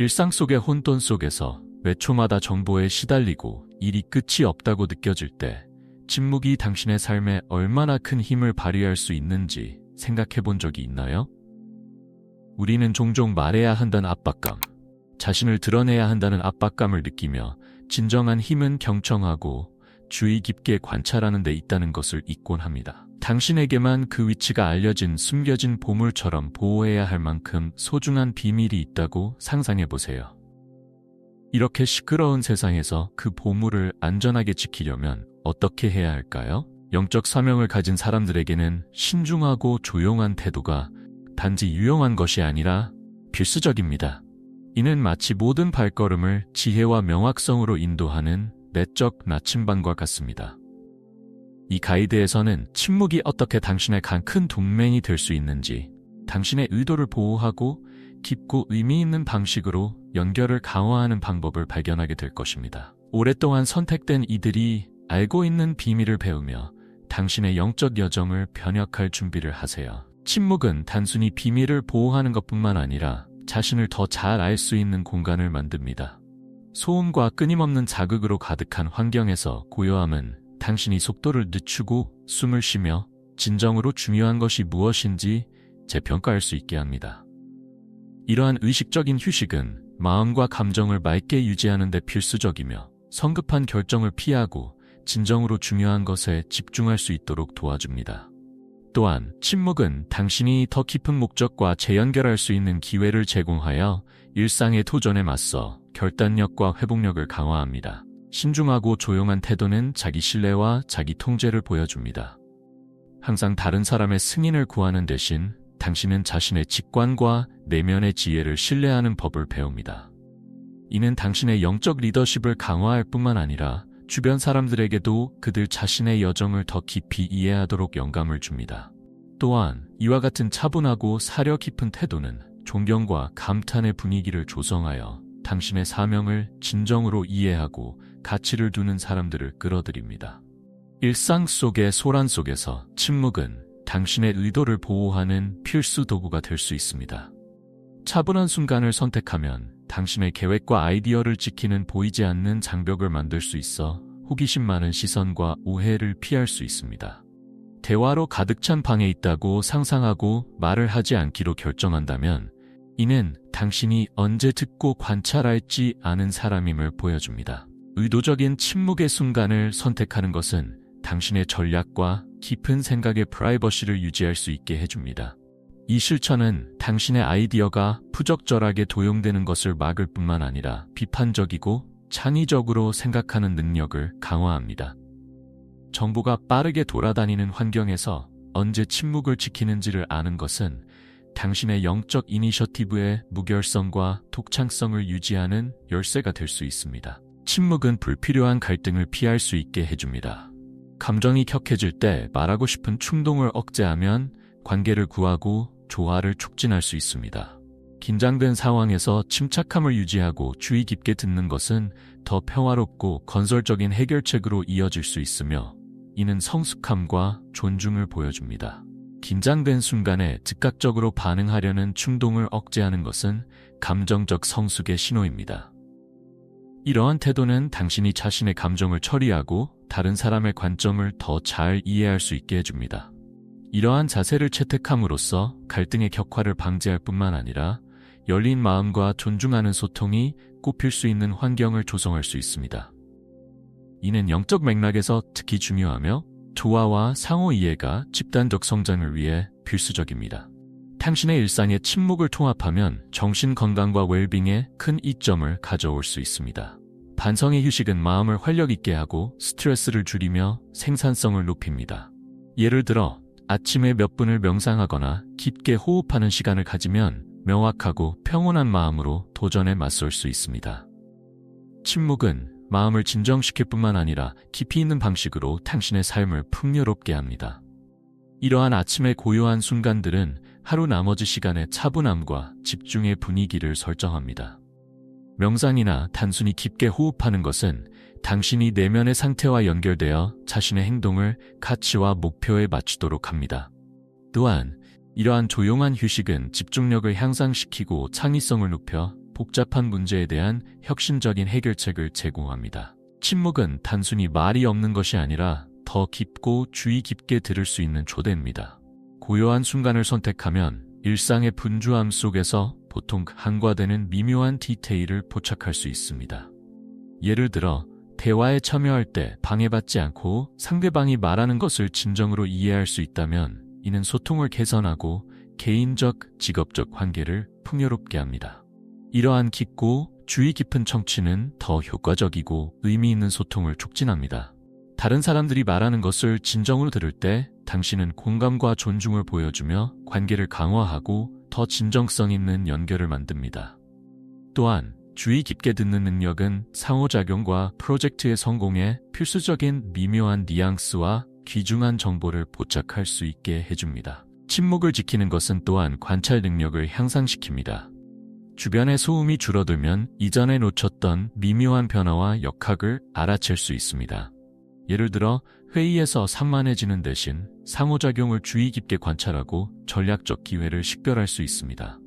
일상 속의 혼돈 속에서 매 초마다 정보에 시달리고 일이 끝이 없다고 느껴질 때 침묵이 당신의 삶에 얼마나 큰 힘을 발휘할 수 있는지 생각해 본 적이 있나요? 우리는 종종 말해야 한다는 압박감, 자신을 드러내야 한다는 압박감을 느끼며 진정한 힘은 경청하고 주의 깊게 관찰하는 데 있다는 것을 잊곤 합니다. 당신에게만 그 위치가 알려진 숨겨진 보물처럼 보호해야 할 만큼 소중한 비밀이 있다고 상상해 보세요. 이렇게 시끄러운 세상에서 그 보물을 안전하게 지키려면 어떻게 해야 할까요? 영적 사명을 가진 사람들에게는 신중하고 조용한 태도가 단지 유용한 것이 아니라 필수적입니다. 이는 마치 모든 발걸음을 지혜와 명확성으로 인도하는 내적 나침반과 같습니다. 이 가이드에서는 침묵이 어떻게 당신의 간큰 동맹이 될 수 있는지, 당신의 의도를 보호하고 깊고 의미 있는 방식으로 연결을 강화하는 방법을 발견하게 될 것입니다. 오랫동안 선택된 이들이 알고 있는 비밀을 배우며 당신의 영적 여정을 변혁할 준비를 하세요. 침묵은 단순히 비밀을 보호하는 것뿐만 아니라 자신을 더 잘 알 수 있는 공간을 만듭니다. 소음과 끊임없는 자극으로 가득한 환경에서 고요함은 당신이 속도를 늦추고 숨을 쉬며 진정으로 중요한 것이 무엇인지 재평가할 수 있게 합니다. 이러한 의식적인 휴식은 마음과 감정을 맑게 유지하는 데 필수적이며 성급한 결정을 피하고 진정으로 중요한 것에 집중할 수 있도록 도와줍니다. 또한 침묵은 당신이 더 깊은 목적과 재연결할 수 있는 기회를 제공하여 일상의 도전에 맞서 결단력과 회복력을 강화합니다. 신중하고 조용한 태도는 자기 신뢰와 자기 통제를 보여줍니다. 항상 다른 사람의 승인을 구하는 대신 당신은 자신의 직관과 내면의 지혜를 신뢰하는 법을 배웁니다. 이는 당신의 영적 리더십을 강화할 뿐만 아니라 주변 사람들에게도 그들 자신의 여정을 더 깊이 이해하도록 영감을 줍니다. 또한 이와 같은 차분하고 사려 깊은 태도는 존경과 감탄의 분위기를 조성하여 당신의 사명을 진정으로 이해하고 가치를 두는 사람들을 끌어들입니다. 일상 속의 소란 속에서 침묵은 당신의 의도를 보호하는 필수 도구가 될 수 있습니다. 차분한 순간을 선택하면 당신의 계획과 아이디어를 지키는 보이지 않는 장벽을 만들 수 있어 호기심 많은 시선과 오해를 피할 수 있습니다. 대화로 가득 찬 방에 있다고 상상하고 말을 하지 않기로 결정한다면 이는 당신이 언제 듣고 관찰할지 아는 사람임을 보여줍니다. 의도적인 침묵의 순간을 선택하는 것은 당신의 전략과 깊은 생각의 프라이버시를 유지할 수 있게 해줍니다. 이 실천은 당신의 아이디어가 부적절하게 도용되는 것을 막을 뿐만 아니라 비판적이고 창의적으로 생각하는 능력을 강화합니다. 정보가 빠르게 돌아다니는 환경에서 언제 침묵을 지키는지를 아는 것은 당신의 영적 이니셔티브의 무결성과 독창성을 유지하는 열쇠가 될 수 있습니다. 침묵은 불필요한 갈등을 피할 수 있게 해줍니다. 감정이 격해질 때 말하고 싶은 충동을 억제하면 관계를 구하고 조화를 촉진할 수 있습니다. 긴장된 상황에서 침착함을 유지하고 주의 깊게 듣는 것은 더 평화롭고 건설적인 해결책으로 이어질 수 있으며 이는 성숙함과 존중을 보여줍니다. 긴장된 순간에 즉각적으로 반응하려는 충동을 억제하는 것은 감정적 성숙의 신호입니다. 이러한 태도는 당신이 자신의 감정을 처리하고 다른 사람의 관점을 더 잘 이해할 수 있게 해줍니다. 이러한 자세를 채택함으로써 갈등의 격화를 방지할 뿐만 아니라 열린 마음과 존중하는 소통이 꼽힐 수 있는 환경을 조성할 수 있습니다. 이는 영적 맥락에서 특히 중요하며 조화와 상호 이해가 집단적 성장을 위해 필수적입니다. 당신의 일상에 침묵을 통합하면 정신 건강과 웰빙에 큰 이점을 가져올 수 있습니다. 반성의 휴식은 마음을 활력 있게 하고 스트레스를 줄이며 생산성을 높입니다. 예를 들어 아침에 몇 분을 명상하거나 깊게 호흡하는 시간을 가지면 명확하고 평온한 마음으로 도전에 맞설 수 있습니다. 침묵은 마음을 진정시킬 뿐만 아니라 깊이 있는 방식으로 당신의 삶을 풍요롭게 합니다. 이러한 아침의 고요한 순간들은 하루 나머지 시간의 차분함과 집중의 분위기를 설정합니다. 명상이나 단순히 깊게 호흡하는 것은 당신이 내면의 상태와 연결되어 자신의 행동을 가치와 목표에 맞추도록 합니다. 또한 이러한 조용한 휴식은 집중력을 향상시키고 창의성을 높여 복잡한 문제에 대한 혁신적인 해결책을 제공합니다. 침묵은 단순히 말이 없는 것이 아니라 더 깊고 주의 깊게 들을 수 있는 초대입니다. 고요한 순간을 선택하면 일상의 분주함 속에서 보통 한과되는 미묘한 디테일을 포착할 수 있습니다. 예를 들어 대화에 참여할 때 방해받지 않고 상대방이 말하는 것을 진정으로 이해할 수 있다면 이는 소통을 개선하고 개인적, 직업적 관계를 풍요롭게 합니다. 이러한 깊고 주의 깊은 청취는 더 효과적이고 의미 있는 소통을 촉진합니다. 다른 사람들이 말하는 것을 진정으로 들을 때 당신은 공감과 존중을 보여주며 관계를 강화하고 더 진정성 있는 연결을 만듭니다. 또한 주의 깊게 듣는 능력은 상호작용과 프로젝트의 성공에 필수적인 미묘한 뉘앙스와 귀중한 정보를 포착할 수 있게 해줍니다. 침묵을 지키는 것은 또한 관찰 능력을 향상시킵니다. 주변의 소음이 줄어들면 이전에 놓쳤던 미묘한 변화와 역학을 알아챌 수 있습니다. 예를 들어 회의에서 산만해지는 대신 상호작용을 주의 깊게 관찰하고 전략적 기회를 식별할 수 있습니다.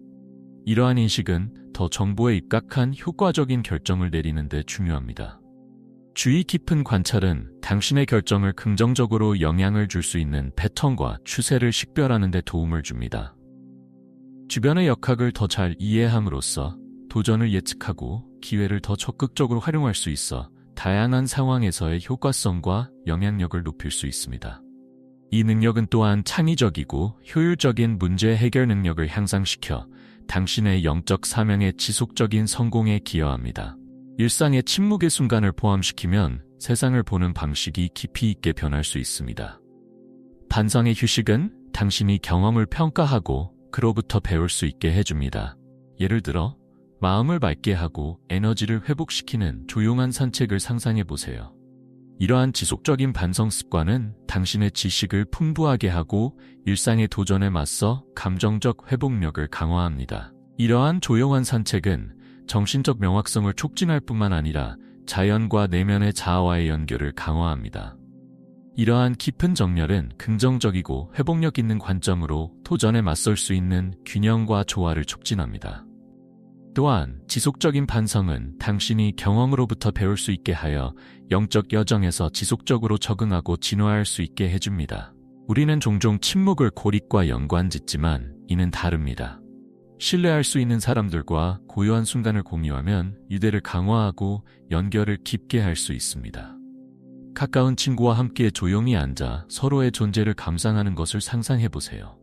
이러한 인식은 더 정보에 입각한 효과적인 결정을 내리는 데 중요합니다. 주의 깊은 관찰은 당신의 결정을 긍정적으로 영향을 줄 수 있는 패턴과 추세를 식별하는 데 도움을 줍니다. 주변의 역학을 더 잘 이해함으로써 도전을 예측하고 기회를 더 적극적으로 활용할 수 있어 다양한 상황에서의 효과성과 영향력을 높일 수 있습니다. 이 능력은 또한 창의적이고 효율적인 문제 해결 능력을 향상시켜 당신의 영적 사명의 지속적인 성공에 기여합니다. 일상의 침묵의 순간을 포함시키면 세상을 보는 방식이 깊이 있게 변할 수 있습니다. 반성의 휴식은 당신이 경험을 평가하고 그로부터 배울 수 있게 해줍니다. 예를 들어 마음을 맑게 하고 에너지를 회복시키는 조용한 산책을 상상해 보세요. 이러한 지속적인 반성 습관은 당신의 지식을 풍부하게 하고 일상의 도전에 맞서 감정적 회복력을 강화합니다. 이러한 조용한 산책은 정신적 명확성을 촉진할 뿐만 아니라 자연과 내면의 자아와의 연결을 강화합니다. 이러한 깊은 정렬은 긍정적이고 회복력 있는 관점으로 도전에 맞설 수 있는 균형과 조화를 촉진합니다. 또한 지속적인 반성은 당신이 경험으로부터 배울 수 있게 하여 영적 여정에서 지속적으로 적응하고 진화할 수 있게 해줍니다. 우리는 종종 침묵을 고립과 연관 짓지만 이는 다릅니다. 신뢰할 수 있는 사람들과 고요한 순간을 공유하면 유대를 강화하고 연결을 깊게 할 수 있습니다. 가까운 친구와 함께 조용히 앉아 서로의 존재를 감상하는 것을 상상해 보세요.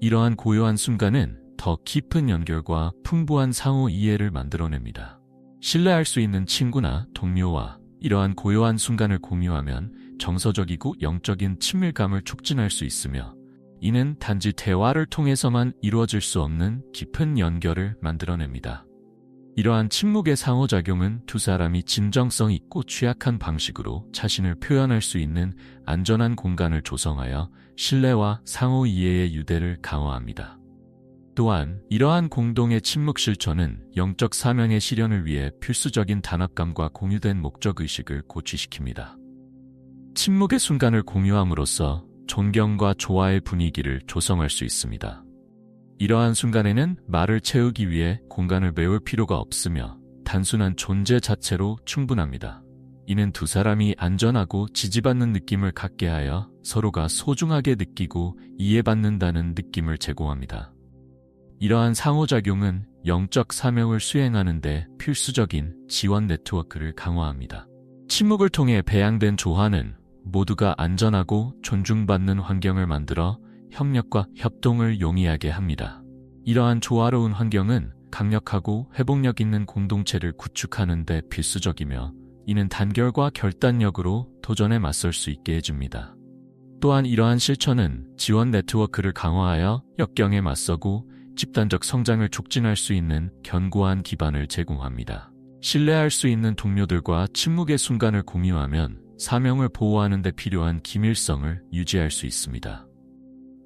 이러한 고요한 순간은 더 깊은 연결과 풍부한 상호 이해를 만들어냅니다. 신뢰할 수 있는 친구나 동료와 이러한 고요한 순간을 공유하면 정서적이고 영적인 친밀감을 촉진할 수 있으며 이는 단지 대화를 통해서만 이루어질 수 없는 깊은 연결을 만들어냅니다. 이러한 침묵의 상호작용은 두 사람이 진정성 있고 취약한 방식으로 자신을 표현할 수 있는 안전한 공간을 조성하여 신뢰와 상호 이해의 유대를 강화합니다. 또한 이러한 공동의 침묵 실천은 영적 사명의 실현을 위해 필수적인 단합감과 공유된 목적의식을 고취시킵니다. 침묵의 순간을 공유함으로써 존경과 조화의 분위기를 조성할 수 있습니다. 이러한 순간에는 말을 채우기 위해 공간을 메울 필요가 없으며 단순한 존재 자체로 충분합니다. 이는 두 사람이 안전하고 지지받는 느낌을 갖게 하여 서로가 소중하게 느끼고 이해받는다는 느낌을 제공합니다. 이러한 상호작용은 영적 사명을 수행하는데 필수적인 지원 네트워크를 강화합니다. 침묵을 통해 배양된 조화는 모두가 안전하고 존중받는 환경을 만들어 협력과 협동을 용이하게 합니다. 이러한 조화로운 환경은 강력하고 회복력 있는 공동체를 구축하는 데 필수적이며 이는 단결과 결단력으로 도전에 맞설 수 있게 해줍니다. 또한 이러한 실천은 지원 네트워크를 강화하여 역경에 맞서고 집단적 성장을 촉진할 수 있는 견고한 기반을 제공합니다. 신뢰할 수 있는 동료들과 침묵의 순간을 공유하면 사명을 보호하는 데 필요한 기밀성을 유지할 수 있습니다.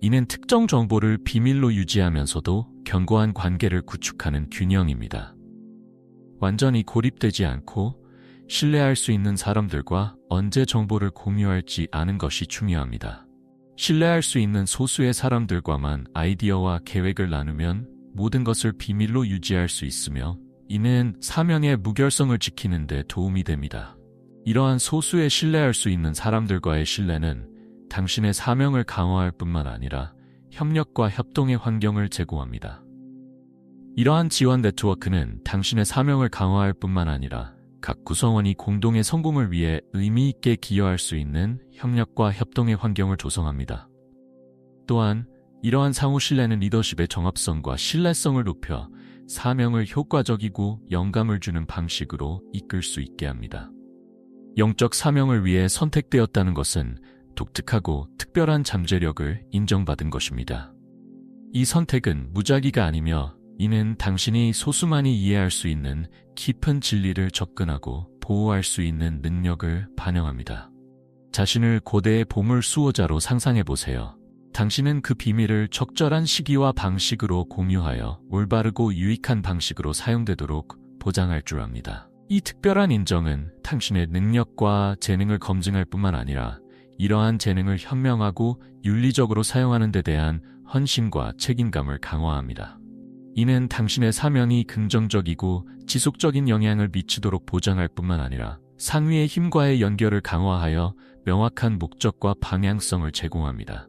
이는 특정 정보를 비밀로 유지하면서도 견고한 관계를 구축하는 균형입니다. 완전히 고립되지 않고 신뢰할 수 있는 사람들과 언제 정보를 공유할지 아는 것이 중요합니다. 신뢰할 수 있는 소수의 사람들과만 아이디어와 계획을 나누면 모든 것을 비밀로 유지할 수 있으며 이는 사명의 무결성을 지키는 데 도움이 됩니다. 이러한 소수의 신뢰할 수 있는 사람들과의 신뢰는 당신의 사명을 강화할 뿐만 아니라 협력과 협동의 환경을 제공합니다. 이러한 지원 네트워크는 당신의 사명을 강화할 뿐만 아니라 각 구성원이 공동의 성공을 위해 의미 있게 기여할 수 있는 협력과 협동의 환경을 조성합니다. 또한 이러한 상호 신뢰는 리더십의 정합성과 신뢰성을 높여 사명을 효과적이고 영감을 주는 방식으로 이끌 수 있게 합니다. 영적 사명을 위해 선택되었다는 것은 독특하고 특별한 잠재력을 인정받은 것입니다. 이 선택은 무작위가 아니며 이는 당신이 소수만이 이해할 수 있는 깊은 진리를 접근하고 보호할 수 있는 능력을 반영합니다. 자신을 고대의 보물 수호자로 상상해 보세요. 당신은 그 비밀을 적절한 시기와 방식으로 공유하여 올바르고 유익한 방식으로 사용되도록 보장할 줄 압니다. 이 특별한 인정은 당신의 능력과 재능을 검증할 뿐만 아니라 이러한 재능을 현명하고 윤리적으로 사용하는 데 대한 헌신과 책임감을 강화합니다. 이는 당신의 사명이 긍정적이고 지속적인 영향을 미치도록 보장할 뿐만 아니라 상위의 힘과의 연결을 강화하여 명확한 목적과 방향성을 제공합니다.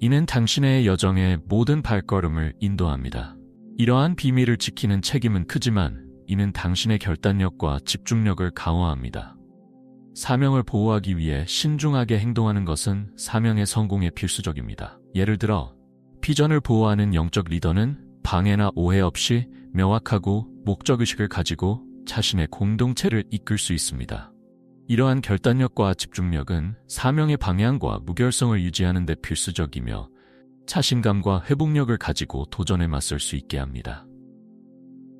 이는 당신의 여정의 모든 발걸음을 인도합니다. 이러한 비밀을 지키는 책임은 크지만 이는 당신의 결단력과 집중력을 강화합니다. 사명을 보호하기 위해 신중하게 행동하는 것은 사명의 성공에 필수적입니다. 예를 들어, 비전을 보호하는 영적 리더는 방해나 오해 없이 명확하고 목적의식을 가지고 자신의 공동체를 이끌 수 있습니다. 이러한 결단력과 집중력은 사명의 방향과 무결성을 유지하는 데 필수적이며 자신감과 회복력을 가지고 도전에 맞설 수 있게 합니다.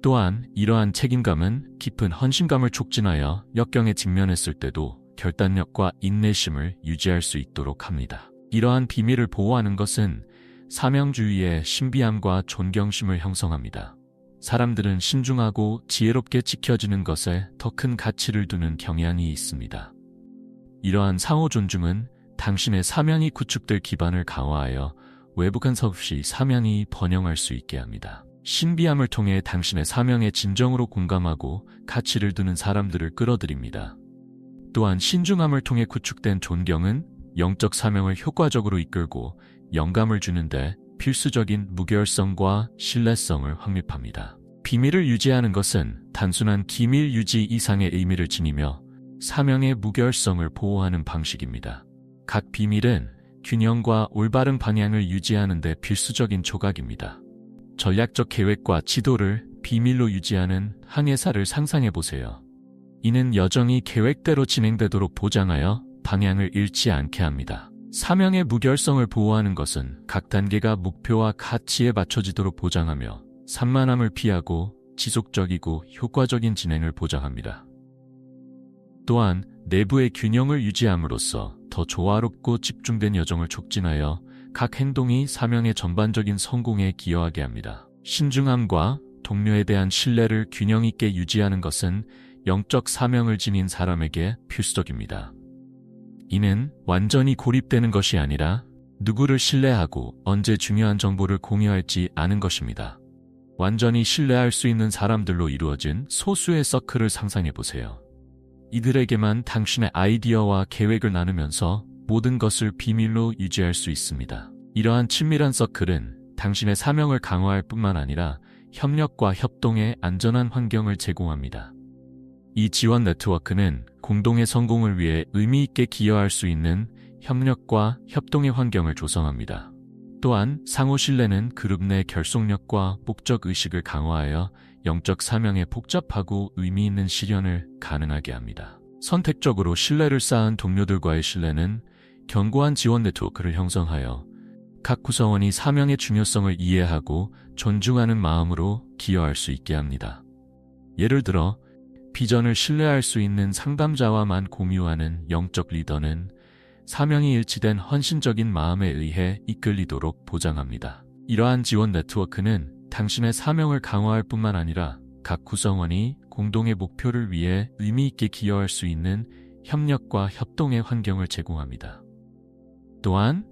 또한 이러한 책임감은 깊은 헌신감을 촉진하여 역경에 직면했을 때도 결단력과 인내심을 유지할 수 있도록 합니다. 이러한 비밀을 보호하는 것은 사명주의의 신비함과 존경심을 형성합니다. 사람들은 신중하고 지혜롭게 지켜지는 것에 더 큰 가치를 두는 경향이 있습니다. 이러한 상호 존중은 당신의 사명이 구축될 기반을 강화하여 외부 간섭 없이 사명이 번영할 수 있게 합니다. 신비함을 통해 당신의 사명에 진정으로 공감하고 가치를 두는 사람들을 끌어들입니다. 또한 신중함을 통해 구축된 존경은 영적 사명을 효과적으로 이끌고 영감을 주는데 필수적인 무결성과 신뢰성을 확립합니다. 비밀을 유지하는 것은 단순한 기밀 유지 이상의 의미를 지니며 사명의 무결성을 보호하는 방식입니다. 각 비밀은 균형과 올바른 방향을 유지하는 데 필수적인 조각입니다. 전략적 계획과 지도를 비밀로 유지하는 항해사를 상상해 보세요. 이는 여정이 계획대로 진행되도록 보장하여 방향을 잃지 않게 합니다. 사명의 무결성을 보호하는 것은 각 단계가 목표와 가치에 맞춰지도록 보장하며 산만함을 피하고 지속적이고 효과적인 진행을 보장합니다. 또한 내부의 균형을 유지함으로써 더 조화롭고 집중된 여정을 촉진하여 각 행동이 사명의 전반적인 성공에 기여하게 합니다. 신중함과 동료에 대한 신뢰를 균형 있게 유지하는 것은 영적 사명을 지닌 사람에게 필수적입니다. 이는 완전히 고립되는 것이 아니라 누구를 신뢰하고 언제 중요한 정보를 공유할지 아는 것입니다. 완전히 신뢰할 수 있는 사람들로 이루어진 소수의 서클을 상상해 보세요. 이들에게만 당신의 아이디어와 계획을 나누면서 모든 것을 비밀로 유지할 수 있습니다. 이러한 친밀한 서클은 당신의 사명을 강화할 뿐만 아니라 협력과 협동의 안전한 환경을 제공합니다. 이 지원 네트워크는 공동의 성공을 위해 의미 있게 기여할 수 있는 협력과 협동의 환경을 조성합니다. 또한 상호 신뢰는 그룹 내 결속력과 목적 의식을 강화하여 영적 사명의 복잡하고 의미 있는 실현을 가능하게 합니다. 선택적으로 신뢰를 쌓은 동료들과의 신뢰는 견고한 지원 네트워크를 형성하여 각 구성원이 사명의 중요성을 이해하고 존중하는 마음으로 기여할 수 있게 합니다. 예를 들어 비전을 신뢰할 수 있는 상담자와만 공유하는 영적 리더는 사명이 일치된 헌신적인 마음에 의해 이끌리도록 보장합니다. 이러한 지원 네트워크는 당신의 사명을 강화할 뿐만 아니라 각 구성원이 공동의 목표를 위해 의미 있게 기여할 수 있는 협력과 협동의 환경을 제공합니다. 또한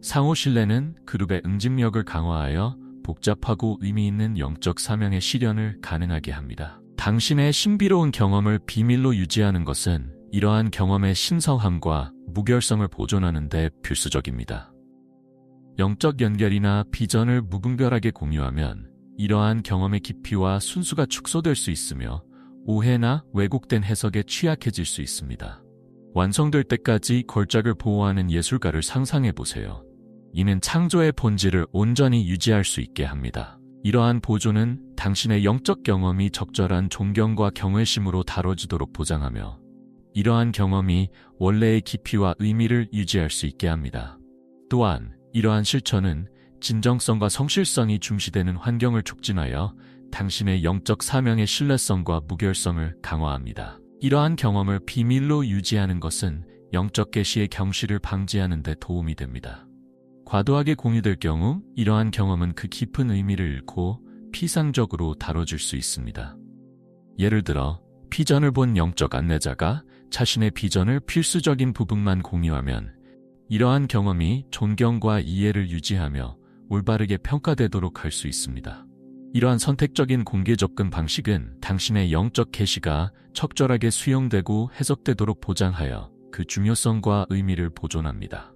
상호 신뢰는 그룹의 응집력을 강화하여 복잡하고 의미 있는 영적 사명의 실현을 가능하게 합니다. 당신의 신비로운 경험을 비밀로 유지하는 것은 이러한 경험의 신성함과 무결성을 보존하는 데 필수적입니다. 영적 연결이나 비전을 무분별하게 공유하면 이러한 경험의 깊이와 순수가 축소될 수 있으며 오해나 왜곡된 해석에 취약해질 수 있습니다. 완성될 때까지 걸작을 보호하는 예술가를 상상해 보세요. 이는 창조의 본질을 온전히 유지할 수 있게 합니다. 이러한 보존은 당신의 영적 경험이 적절한 존경과 경외심으로 다뤄지도록 보장하며 이러한 경험이 원래의 깊이와 의미를 유지할 수 있게 합니다. 또한 이러한 실천은 진정성과 성실성이 중시되는 환경을 촉진하여 당신의 영적 사명의 신뢰성과 무결성을 강화합니다. 이러한 경험을 비밀로 유지하는 것은 영적 계시의 경시를 방지하는 데 도움이 됩니다. 과도하게 공유될 경우 이러한 경험은 그 깊은 의미를 잃고 피상적으로 다뤄질 수 있습니다. 예를 들어 비전을 본 영적 안내자가 자신의 비전을 필수적인 부분만 공유하면 이러한 경험이 존경과 이해를 유지하며 올바르게 평가되도록 할 수 있습니다. 이러한 선택적인 공개 접근 방식은 당신의 영적 계시가 적절하게 수용되고 해석되도록 보장하여 그 중요성과 의미를 보존합니다.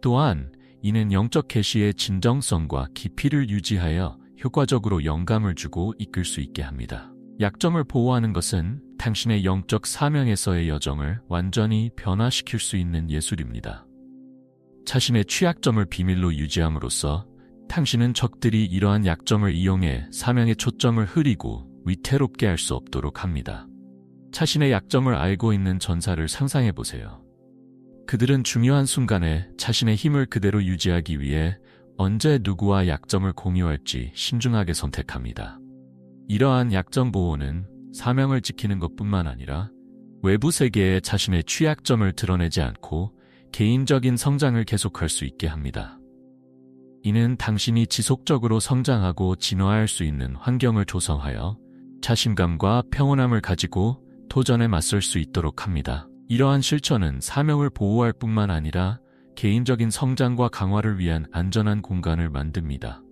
또한 이는 영적 계시의 진정성과 깊이를 유지하여 효과적으로 영감을 주고 이끌 수 있게 합니다. 약점을 보호하는 것은 당신의 영적 사명에서의 여정을 완전히 변화시킬 수 있는 예술입니다. 자신의 취약점을 비밀로 유지함으로써 당신은 적들이 이러한 약점을 이용해 사명의 초점을 흐리고 위태롭게 할 수 없도록 합니다. 자신의 약점을 알고 있는 전사를 상상해 보세요. 그들은 중요한 순간에 자신의 힘을 그대로 유지하기 위해 언제 누구와 약점을 공유할지 신중하게 선택합니다. 이러한 약점 보호는 사명을 지키는 것뿐만 아니라 외부 세계에 자신의 취약점을 드러내지 않고 개인적인 성장을 계속할 수 있게 합니다. 이는 당신이 지속적으로 성장하고 진화할 수 있는 환경을 조성하여 자신감과 평온함을 가지고 도전에 맞설 수 있도록 합니다. 이러한 실천은 사명을 보호할 뿐만 아니라 개인적인 성장과 강화를 위한 안전한 공간을 만듭니다.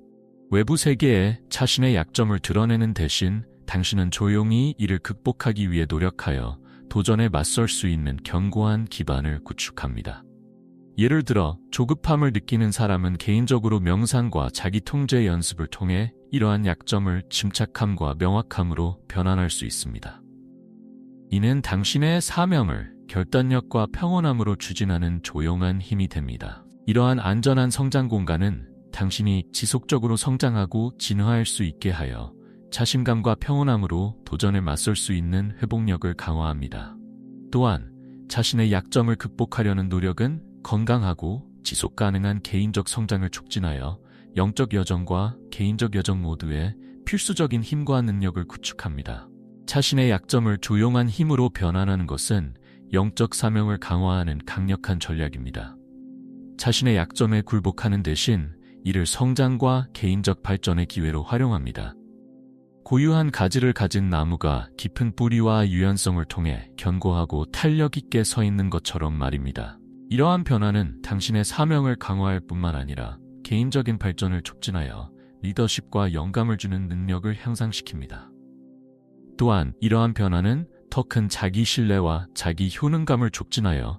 외부 세계에 자신의 약점을 드러내는 대신 당신은 조용히 이를 극복하기 위해 노력하여 도전에 맞설 수 있는 견고한 기반을 구축합니다. 예를 들어 조급함을 느끼는 사람은 개인적으로 명상과 자기 통제 연습을 통해 이러한 약점을 침착함과 명확함으로 변환할 수 있습니다. 이는 당신의 사명을 결단력과 평온함으로 추진하는 조용한 힘이 됩니다. 이러한 안전한 성장 공간은 당신이 지속적으로 성장하고 진화할 수 있게 하여 자신감과 평온함으로 도전에 맞설 수 있는 회복력을 강화합니다. 또한 자신의 약점을 극복하려는 노력은 건강하고 지속 가능한 개인적 성장을 촉진하여 영적 여정과 개인적 여정 모두에 필수적인 힘과 능력을 구축합니다. 자신의 약점을 조용한 힘으로 변환하는 것은 영적 사명을 강화하는 강력한 전략입니다. 자신의 약점에 굴복하는 대신 이를 성장과 개인적 발전의 기회로 활용합니다. 고유한 가지를 가진 나무가 깊은 뿌리와 유연성을 통해 견고하고 탄력 있게 서 있는 것처럼 말입니다. 이러한 변화는 당신의 사명을 강화할 뿐만 아니라 개인적인 발전을 촉진하여 리더십과 영감을 주는 능력을 향상시킵니다. 또한 이러한 변화는 더 큰 자기 신뢰와 자기 효능감을 촉진하여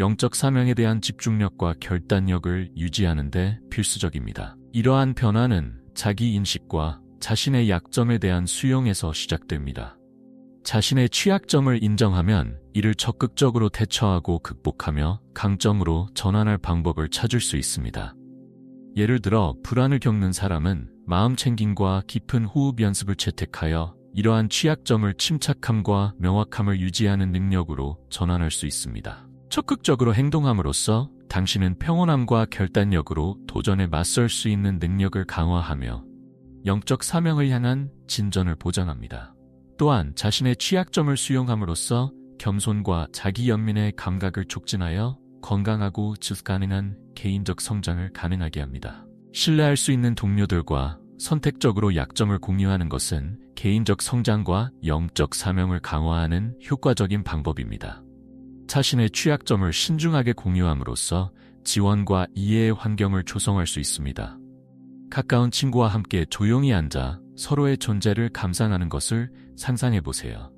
영적 사명에 대한 집중력과 결단력을 유지하는 데 필수적입니다. 이러한 변화는 자기 인식과 자신의 약점에 대한 수용에서 시작됩니다. 자신의 취약점을 인정하면 이를 적극적으로 대처하고 극복하며 강점으로 전환할 방법을 찾을 수 있습니다. 예를 들어 불안을 겪는 사람은 마음 챙김과 깊은 호흡 연습을 채택하여 이러한 취약점을 침착함과 명확함을 유지하는 능력으로 전환할 수 있습니다. 적극적으로 행동함으로써 당신은 평온함과 결단력으로 도전에 맞설 수 있는 능력을 강화하며 영적 사명을 향한 진전을 보장합니다. 또한 자신의 취약점을 수용함으로써 겸손과 자기 연민의 감각을 촉진하여 건강하고 지속 가능한 개인적 성장을 가능하게 합니다. 신뢰할 수 있는 동료들과 선택적으로 약점을 공유하는 것은 개인적 성장과 영적 사명을 강화하는 효과적인 방법입니다. 자신의 취약점을 신중하게 공유함으로써 지원과 이해의 환경을 조성할 수 있습니다. 가까운 친구와 함께 조용히 앉아 서로의 존재를 감상하는 것을 상상해 보세요.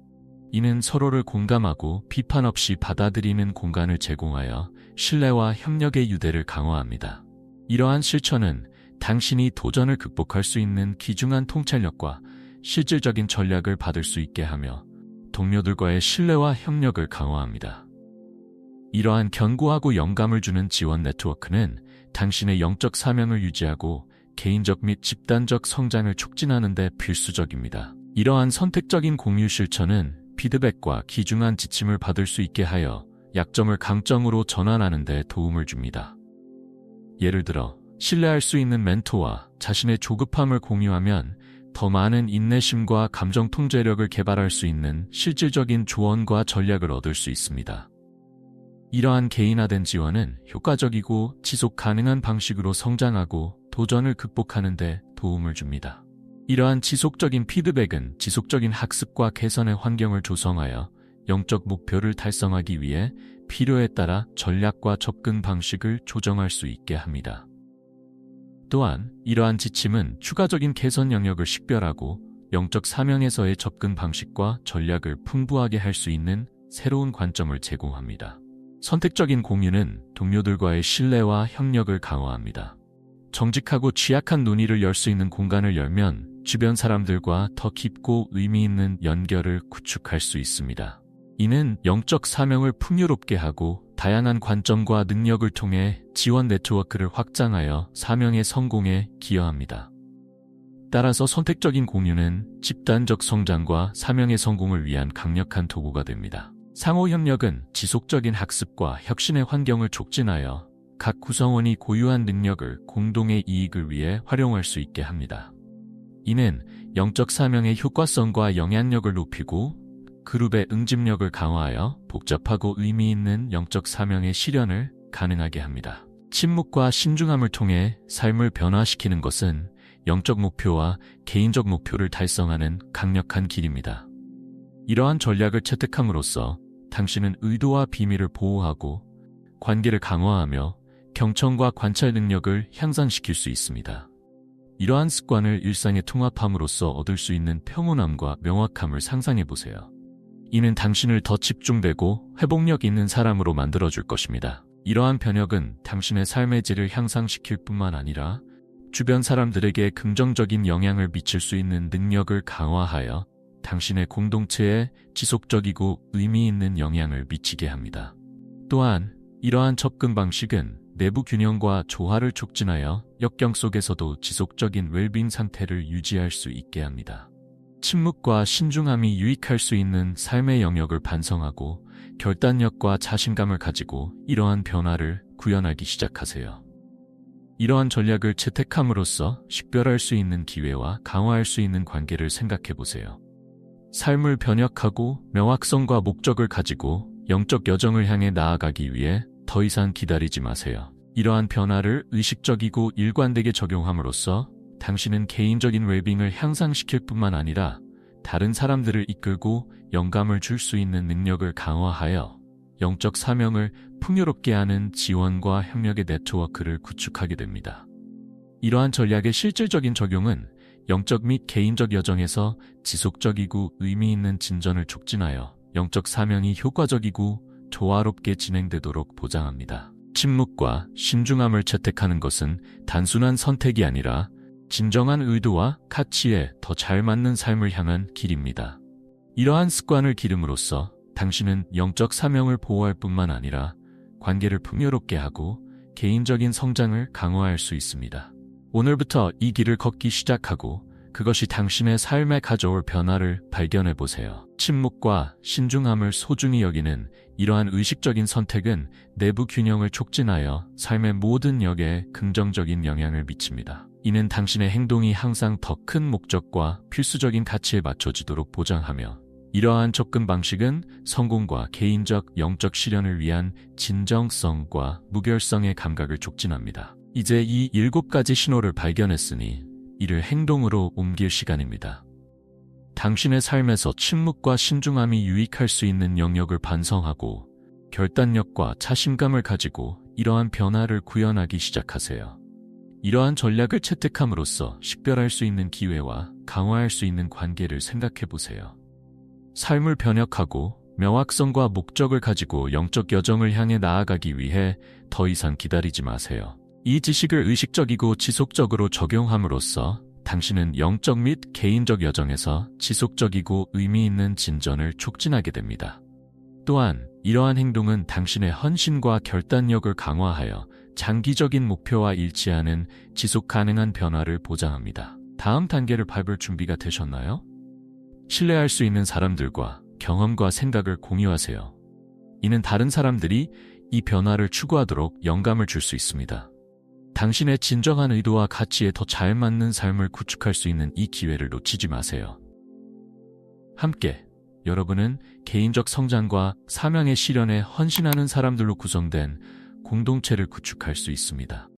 이는 서로를 공감하고 비판 없이 받아들이는 공간을 제공하여 신뢰와 협력의 유대를 강화합니다. 이러한 실천은 당신이 도전을 극복할 수 있는 귀중한 통찰력과 실질적인 전략을 받을 수 있게 하며 동료들과의 신뢰와 협력을 강화합니다. 이러한 견고하고 영감을 주는 지원 네트워크는 당신의 영적 사명을 유지하고 개인적 및 집단적 성장을 촉진하는 데 필수적입니다. 이러한 선택적인 공유 실천은 피드백과 귀중한 지침을 받을 수 있게 하여 약점을 강점으로 전환하는 데 도움을 줍니다. 예를 들어 신뢰할 수 있는 멘토와 자신의 조급함을 공유하면 더 많은 인내심과 감정 통제력을 개발할 수 있는 실질적인 조언과 전략을 얻을 수 있습니다. 이러한 개인화된 지원은 효과적이고 지속 가능한 방식으로 성장하고 도전을 극복하는 데 도움을 줍니다. 이러한 지속적인 피드백은 지속적인 학습과 개선의 환경을 조성하여 영적 목표를 달성하기 위해 필요에 따라 전략과 접근 방식을 조정할 수 있게 합니다. 또한 이러한 지침은 추가적인 개선 영역을 식별하고 영적 사명에서의 접근 방식과 전략을 풍부하게 할 수 있는 새로운 관점을 제공합니다. 선택적인 공유는 동료들과의 신뢰와 협력을 강화합니다. 정직하고 취약한 논의를 열 수 있는 공간을 열면 주변 사람들과 더 깊고 의미 있는 연결을 구축할 수 있습니다. 이는 영적 사명을 풍요롭게 하고 다양한 관점과 능력을 통해 지원 네트워크를 확장하여 사명의 성공에 기여합니다. 따라서 선택적인 공유는 집단적 성장과 사명의 성공을 위한 강력한 도구가 됩니다. 상호 협력은 지속적인 학습과 혁신의 환경을 촉진하여 각 구성원이 고유한 능력을 공동의 이익을 위해 활용할 수 있게 합니다. 이는 영적 사명의 효과성과 영향력을 높이고 그룹의 응집력을 강화하여 복잡하고 의미 있는 영적 사명의 실현을 가능하게 합니다. 침묵과 신중함을 통해 삶을 변화시키는 것은 영적 목표와 개인적 목표를 달성하는 강력한 길입니다. 이러한 전략을 채택함으로써 당신은 의도와 비밀을 보호하고 관계를 강화하며 경청과 관찰 능력을 향상시킬 수 있습니다. 이러한 습관을 일상에 통합함으로써 얻을 수 있는 평온함과 명확함을 상상해 보세요. 이는 당신을 더 집중되고 회복력 있는 사람으로 만들어줄 것입니다. 이러한 변혁은 당신의 삶의 질을 향상시킬 뿐만 아니라 주변 사람들에게 긍정적인 영향을 미칠 수 있는 능력을 강화하여 당신의 공동체에 지속적이고 의미 있는 영향을 미치게 합니다. 또한 이러한 접근 방식은 내부 균형과 조화를 촉진하여 역경 속에서도 지속적인 웰빙 상태를 유지할 수 있게 합니다. 침묵과 신중함이 유익할 수 있는 삶의 영역을 반성하고 결단력과 자신감을 가지고 이러한 변화를 구현하기 시작하세요. 이러한 전략을 채택함으로써 식별할 수 있는 기회와 강화할 수 있는 관계를 생각해 보세요. 삶을 변혁하고 명확성과 목적을 가지고 영적 여정을 향해 나아가기 위해 더 이상 기다리지 마세요. 이러한 변화를 의식적이고 일관되게 적용함으로써 당신은 개인적인 웰빙을 향상시킬 뿐만 아니라 다른 사람들을 이끌고 영감을 줄 수 있는 능력을 강화하여 영적 사명을 풍요롭게 하는 지원과 협력의 네트워크를 구축하게 됩니다. 이러한 전략의 실질적인 적용은 영적 및 개인적 여정에서 지속적이고 의미 있는 진전을 촉진하여 영적 사명이 효과적이고 조화롭게 진행되도록 보장합니다. 침묵과 신중함을 채택하는 것은 단순한 선택이 아니라 진정한 의도와 가치에 더 잘 맞는 삶을 향한 길입니다. 이러한 습관을 기름으로써 당신은 영적 사명을 보호할 뿐만 아니라 관계를 풍요롭게 하고 개인적인 성장을 강화할 수 있습니다. 오늘부터 이 길을 걷기 시작하고 그것이 당신의 삶에 가져올 변화를 발견해 보세요. 침묵과 신중함을 소중히 여기는 이러한 의식적인 선택은 내부 균형을 촉진하여 삶의 모든 역에 긍정적인 영향을 미칩니다. 이는 당신의 행동이 항상 더 큰 목적과 필수적인 가치에 맞춰지도록 보장하며 이러한 접근 방식은 성공과 개인적 영적 실현을 위한 진정성과 무결성의 감각을 촉진합니다. 이제 이 일곱 가지 신호를 발견했으니 이를 행동으로 옮길 시간입니다. 당신의 삶에서 침묵과 신중함이 유익할 수 있는 영역을 반성하고 결단력과 자신감을 가지고 이러한 변화를 구현하기 시작하세요. 이러한 전략을 채택함으로써 식별할 수 있는 기회와 강화할 수 있는 관계를 생각해 보세요. 삶을 변혁하고 명확성과 목적을 가지고 영적 여정을 향해 나아가기 위해 더 이상 기다리지 마세요. 이 지식을 의식적이고 지속적으로 적용함으로써 당신은 영적 및 개인적 여정에서 지속적이고 의미 있는 진전을 촉진하게 됩니다. 또한 이러한 행동은 당신의 헌신과 결단력을 강화하여 장기적인 목표와 일치하는 지속 가능한 변화를 보장합니다. 다음 단계를 밟을 준비가 되셨나요? 신뢰할 수 있는 사람들과 경험과 생각을 공유하세요. 이는 다른 사람들이 이 변화를 추구하도록 영감을 줄 수 있습니다. 당신의 진정한 의도와 가치에 더 잘 맞는 삶을 구축할 수 있는 이 기회를 놓치지 마세요. 함께 여러분은 개인적 성장과 사명의 실현에 헌신하는 사람들로 구성된 공동체를 구축할 수 있습니다.